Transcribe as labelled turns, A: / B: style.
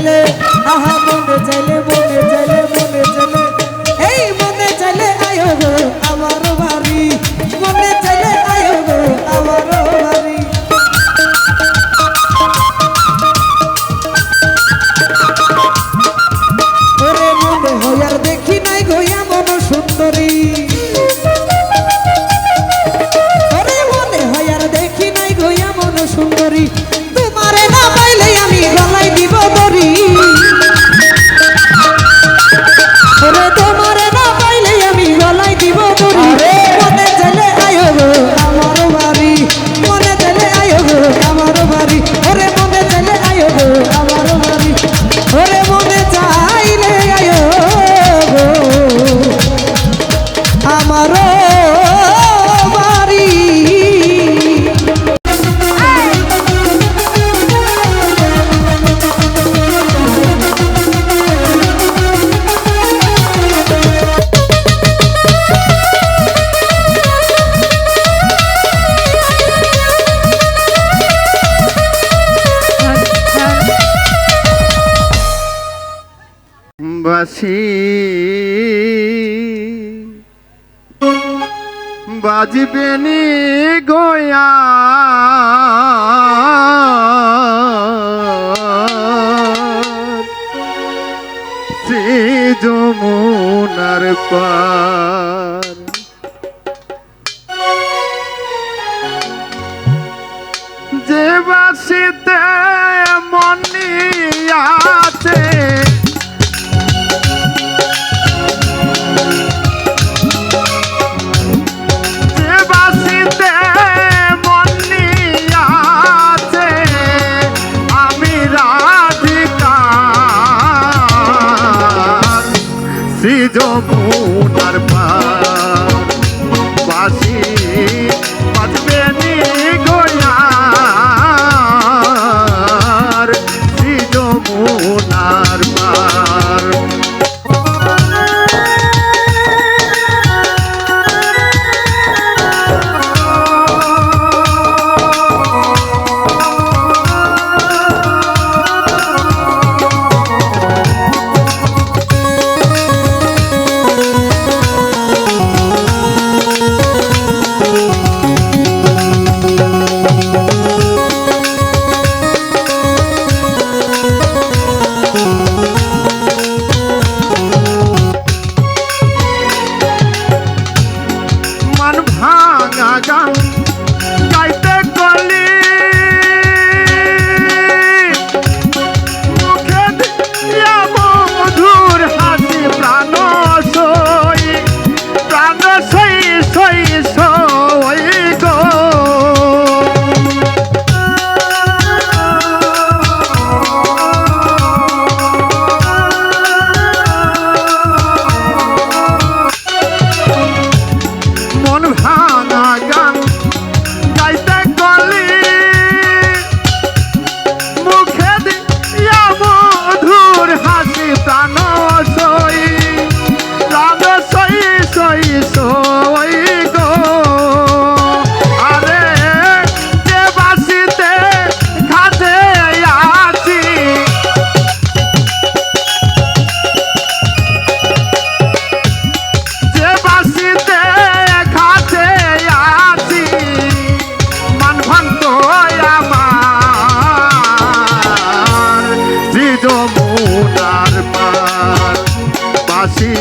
A: চলে, আহা, মনে চলে মনে চলে মনে চলে। এই মনে চলে আয়ো গো, আমার বাড়ি। মনে চলে আয়ো গো, আমার বাড়ি। ওরে মনে হয়ার দেখি নাই গো, এমন সুন্দরী। আমারও বাড়ি।
B: বাসী বাজবে নি গোয়া। সে যমুনার পার। যে বাসে যমুনার পার। বাসি বাজবে নি গোয়ার। শ্রী যমুনার যমুনার পার। বাসি